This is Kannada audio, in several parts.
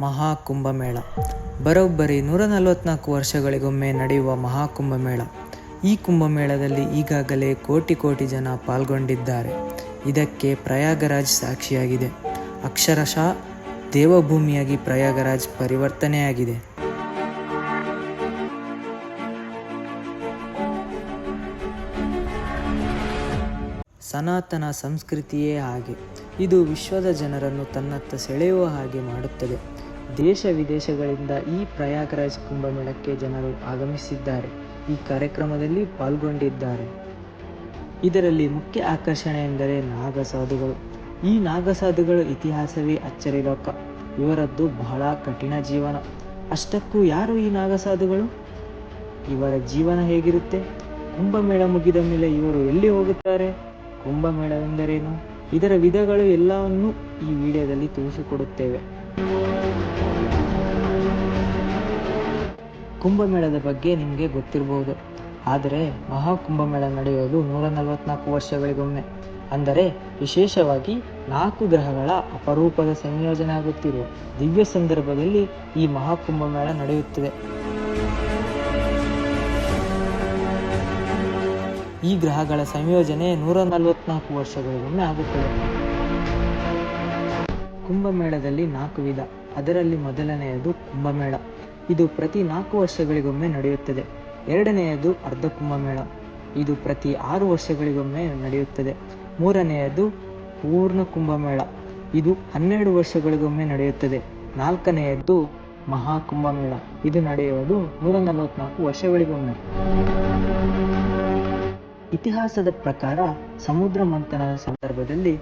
ಮಹಾಕುಂಭಮೇಳ. ಬರೋಬ್ಬರಿ ನೂರ ನಲವತ್ನಾಲ್ಕು ವರ್ಷಗಳಿಗೊಮ್ಮೆ ನಡೆಯುವ ಮಹಾಕುಂಭಮೇಳ. ಈ ಕುಂಭಮೇಳದಲ್ಲಿ ಈಗಾಗಲೇ ಕೋಟಿ ಕೋಟಿ ಜನ ಪಾಲ್ಗೊಂಡಿದ್ದಾರೆ. ಇದಕ್ಕೆ ಪ್ರಯಾಗರಾಜ್ ಸಾಕ್ಷಿಯಾಗಿದೆ. ಅಕ್ಷರಶಃ ದೇವಭೂಮಿಯಾಗಿ ಪ್ರಯಾಗರಾಜ್ ಪರಿವರ್ತನೆಯಾಗಿದೆ. ಸನಾತನ ಸಂಸ್ಕೃತಿಯೇ ಹಾಗೆ. ಇದು ವಿಶ್ವದ ಜನರನ್ನು ತನ್ನತ್ತ ಸೆಳೆಯುವ ಹಾಗೆ ಮಾಡುತ್ತದೆ. ದೇಶ ವಿದೇಶಗಳಿಂದ ಈ ಪ್ರಯಾಗರಾಜ್ ಕುಂಭಮೇಳಕ್ಕೆ ಜನರು ಆಗಮಿಸಿದ್ದಾರೆ. ಈ ಕಾರ್ಯಕ್ರಮದಲ್ಲಿ ಪಾಲ್ಗೊಂಡಿದ್ದಾರೆ. ಇದರಲ್ಲಿ ಮುಖ್ಯ ಆಕರ್ಷಣೆ ಎಂದರೆ ನಾಗಸಾಧುಗಳು. ಈ ನಾಗಸಾಧುಗಳ ಇತಿಹಾಸವೇ ಅಚ್ಚರಿ ಲೋಕ. ಇವರದ್ದು ಬಹಳ ಕಠಿಣ ಜೀವನ. ಅಷ್ಟಕ್ಕೂ ಯಾರು ಈ ನಾಗಸಾಧುಗಳು? ಇವರ ಜೀವನ ಹೇಗಿರುತ್ತೆ? ಕುಂಭಮೇಳ ಮುಗಿದ ಮೇಲೆ ಇವರು ಎಲ್ಲಿ ಹೋಗುತ್ತಾರೆ? ಕುಂಭಮೇಳವೆಂದರೇನು? ಇದರ ವಿಧಗಳು ಎಲ್ಲವನ್ನು ಈ ವಿಡಿಯೋದಲ್ಲಿ ತಿಳಿಸಿಕೊಡುತ್ತೇವೆ. ಕುಂಭಮೇಳದ ಬಗ್ಗೆ ನಿಮಗೆ ಗೊತ್ತಿರಬಹುದು ಆದರೆ ಮಹಾಕುಂಭಮೇಳ ನಡೆಯೋದು ನೂರ ನಲವತ್ನಾಲ್ಕು ವರ್ಷಗಳಿಗೊಮ್ಮೆ. ಅಂದರೆ ವಿಶೇಷವಾಗಿ ನಾಲ್ಕು ಗ್ರಹಗಳ ಅಪರೂಪದ ಸಂಯೋಜನೆ ಆಗುತ್ತಿರುವ ದಿವ್ಯ ಸಂದರ್ಭದಲ್ಲಿ ಈ ಮಹಾಕುಂಭಮೇಳ ನಡೆಯುತ್ತದೆ. ಈ ಗ್ರಹಗಳ ಸಂಯೋಜನೆ ನೂರ ನಲವತ್ನಾಲ್ಕು ವರ್ಷಗಳಿಗೊಮ್ಮೆ ಆಗುತ್ತದೆ. ಕುಂಭಮೇಳದಲ್ಲಿ ನಾಲ್ಕು ವಿಧ. ಅದರಲ್ಲಿ ಮೊದಲನೆಯದು ಕುಂಭಮೇಳ. ಇದು ಪ್ರತಿ ನಾಲ್ಕು ವರ್ಷಗಳಿಗೊಮ್ಮೆ ನಡೆಯುತ್ತದೆ. ಎರಡನೆಯದು ಅರ್ಧ ಕುಂಭಮೇಳ. ಇದು ಪ್ರತಿ ಆರು ವರ್ಷಗಳಿಗೊಮ್ಮೆ ನಡೆಯುತ್ತದೆ. ಮೂರನೆಯದು ಪೂರ್ಣ ಕುಂಭಮೇಳ. ಇದು ಹನ್ನೆರಡು ವರ್ಷಗಳಿಗೊಮ್ಮೆ ನಡೆಯುತ್ತದೆ. ನಾಲ್ಕನೆಯದ್ದು ಮಹಾಕುಂಭಮೇಳ ಇದು ನಡೆಯುವುದು ನೂರ ನಲವತ್ನಾಲ್ಕು ವರ್ಷಗಳಿಗೊಮ್ಮೆ. ಇತಿಹಾಸದ ಪ್ರಕಾರ ಸಮುದ್ರ ಮಂಥನದ ಸಂದರ್ಭದಲ್ಲಿ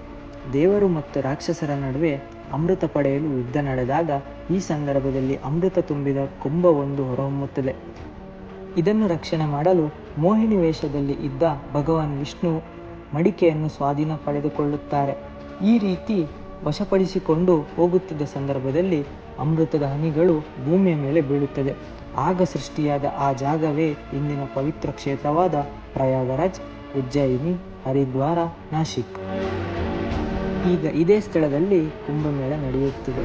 ದೇವರು ಮತ್ತು ರಾಕ್ಷಸರ ನಡುವೆ ಅಮೃತ ಪಡೆಯಲು ಯುದ್ಧ ನಡೆದಾಗ ಈ ಸಂದರ್ಭದಲ್ಲಿ ಅಮೃತ ತುಂಬಿದ ಕುಂಭವೊಂದು ಹೊರಹೊಮ್ಮುತ್ತದೆ. ಇದನ್ನು ರಕ್ಷಣೆ ಮಾಡಲು ಮೋಹಿನಿ ವೇಷದಲ್ಲಿ ಇದ್ದ ಭಗವಾನ್ ವಿಷ್ಣು ಮಡಿಕೆಯನ್ನು ಸ್ವಾಧೀನ ಪಡೆದುಕೊಳ್ಳುತ್ತಾರೆ. ಈ ರೀತಿ ವಶಪಡಿಸಿಕೊಂಡು ಹೋಗುತ್ತಿದ್ದ ಸಂದರ್ಭದಲ್ಲಿ ಅಮೃತದ ಹನಿಗಳು ಭೂಮಿಯ ಮೇಲೆ ಬೀಳುತ್ತದೆ. ಆಗ ಸೃಷ್ಟಿಯಾದ ಆ ಜಾಗವೇ ಇಂದಿನ ಪವಿತ್ರ ಕ್ಷೇತ್ರವಾದ ಪ್ರಯಾಗರಾಜ್, ಉಜ್ಜಯಿನಿ, ಹರಿದ್ವಾರ, ನಾಶಿಕ್. ಈಗ ಇದೇ ಸ್ಥಳದಲ್ಲಿ ಕುಂಭಮೇಳ ನಡೆಯುತ್ತಿದೆ.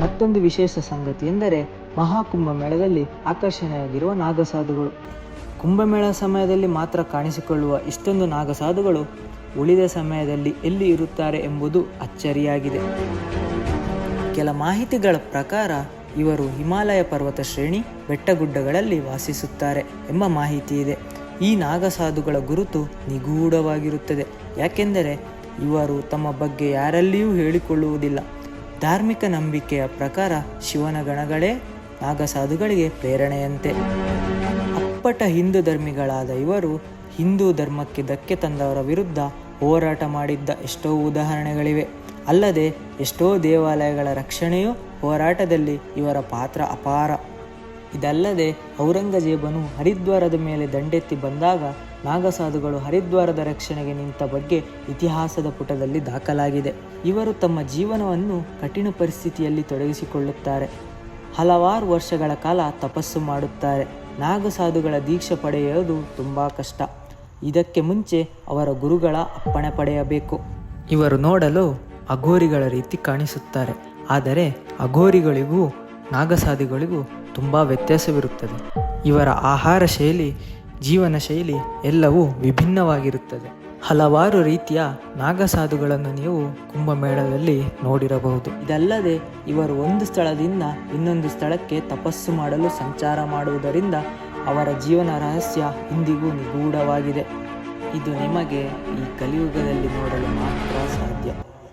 ಮತ್ತೊಂದು ವಿಶೇಷ ಸಂಗತಿ ಎಂದರೆ ಮಹಾಕುಂಭಮೇಳದಲ್ಲಿ ಆಕರ್ಷಣೆಯಾಗಿರುವ ನಾಗಸಾಧುಗಳು. ಕುಂಭಮೇಳ ಸಮಯದಲ್ಲಿ ಮಾತ್ರ ಕಾಣಿಸಿಕೊಳ್ಳುವ ಇಷ್ಟೊಂದು ನಾಗಸಾಧುಗಳು ಉಳಿದ ಸಮಯದಲ್ಲಿ ಎಲ್ಲಿ ಇರುತ್ತಾರೆ ಎಂಬುದು ಅಚ್ಚರಿಯಾಗಿದೆ. ಕೆಲ ಮಾಹಿತಿಗಳ ಪ್ರಕಾರ ಇವರು ಹಿಮಾಲಯ ಪರ್ವತ ಶ್ರೇಣಿ ಬೆಟ್ಟಗುಡ್ಡಗಳಲ್ಲಿ ವಾಸಿಸುತ್ತಾರೆ ಎಂಬ ಮಾಹಿತಿ ಇದೆ. ಈ ನಾಗಸಾಧುಗಳ ಗುರುತು ನಿಗೂಢವಾಗಿರುತ್ತದೆ. ಯಾಕೆಂದರೆ ಇವರು ತಮ್ಮ ಬಗ್ಗೆ ಯಾರಲ್ಲಿಯೂ ಹೇಳಿಕೊಳ್ಳುವುದಿಲ್ಲ. ಧಾರ್ಮಿಕ ನಂಬಿಕೆಯ ಪ್ರಕಾರ ಶಿವನ ಗಣಗಳೇ ನಾಗಸಾಧುಗಳಿಗೆ ಪ್ರೇರಣೆಯಂತೆ. ಅಪ್ಪಟ ಹಿಂದೂ ಧರ್ಮಿಗಳಾದ ಇವರು ಹಿಂದೂ ಧರ್ಮಕ್ಕೆ ಧಕ್ಕೆ ತಂದವರ ವಿರುದ್ಧ ಹೋರಾಟ ಮಾಡಿದ್ದ ಎಷ್ಟೋ ಉದಾಹರಣೆಗಳಿವೆ. ಅಲ್ಲದೆ ಎಷ್ಟೋ ದೇವಾಲಯಗಳ ರಕ್ಷಣೆಯೂ ಹೋರಾಟದಲ್ಲಿ ಇವರ ಪಾತ್ರ ಅಪಾರ. ಇದಲ್ಲದೆ ಔರಂಗಜೇಬನು ಹರಿದ್ವಾರದ ಮೇಲೆ ದಂಡೆತ್ತಿ ಬಂದಾಗ ನಾಗಸಾಧುಗಳು ಹರಿದ್ವಾರದ ರಕ್ಷಣೆಗೆ ನಿಂತ ಬಗ್ಗೆ ಇತಿಹಾಸದ ಪುಟದಲ್ಲಿ ದಾಖಲಾಗಿದೆ. ಇವರು ತಮ್ಮ ಜೀವನವನ್ನು ಕಠಿಣ ಪರಿಸ್ಥಿತಿಯಲ್ಲಿ ತೊಡಗಿಸಿಕೊಳ್ಳುತ್ತಾರೆ. ಹಲವಾರು ವರ್ಷಗಳ ಕಾಲ ತಪಸ್ಸು ಮಾಡುತ್ತಾರೆ. ನಾಗಸಾಧುಗಳ ದೀಕ್ಷೆ ಪಡೆಯುವುದು ತುಂಬ ಕಷ್ಟ. ಇದಕ್ಕೆ ಮುಂಚೆ ಅವರ ಗುರುಗಳ ಅಪ್ಪಣೆ ಪಡೆಯಬೇಕು. ಇವರು ನೋಡಲು ಅಘೋರಿಗಳ ರೀತಿ ಕಾಣಿಸುತ್ತಾರೆ. ಆದರೆ ಅಘೋರಿಗಳಿಗೂ ನಾಗಸಾಧಿಗಳಿಗೂ ತುಂಬ ವ್ಯತ್ಯಾಸವಿರುತ್ತದೆ. ಇವರ ಆಹಾರ ಶೈಲಿ, ಜೀವನ ಶೈಲಿ ಎಲ್ಲವೂ ವಿಭಿನ್ನವಾಗಿರುತ್ತದೆ. ಹಲವಾರು ರೀತಿಯ ನಾಗಸಾಧುಗಳನ್ನು ನೀವು ಕುಂಭಮೇಳದಲ್ಲಿ ನೋಡಿರಬಹುದು. ಇದಲ್ಲದೆ, ಇವರು ಒಂದು ಸ್ಥಳದಿಂದ ಇನ್ನೊಂದು ಸ್ಥಳಕ್ಕೆ ತಪಸ್ಸು ಮಾಡಲು ಸಂಚಾರ ಮಾಡುವುದರಿಂದ ಅವರ ಜೀವನ ರಹಸ್ಯ ಇಂದಿಗೂ ನಿಗೂಢವಾಗಿದೆ. ಇದು ನಿಮಗೆ ಈ ಕಲಿಯುಗದಲ್ಲಿ ನೋಡಲು ಮಾತ್ರ ಸಾಧ್ಯ.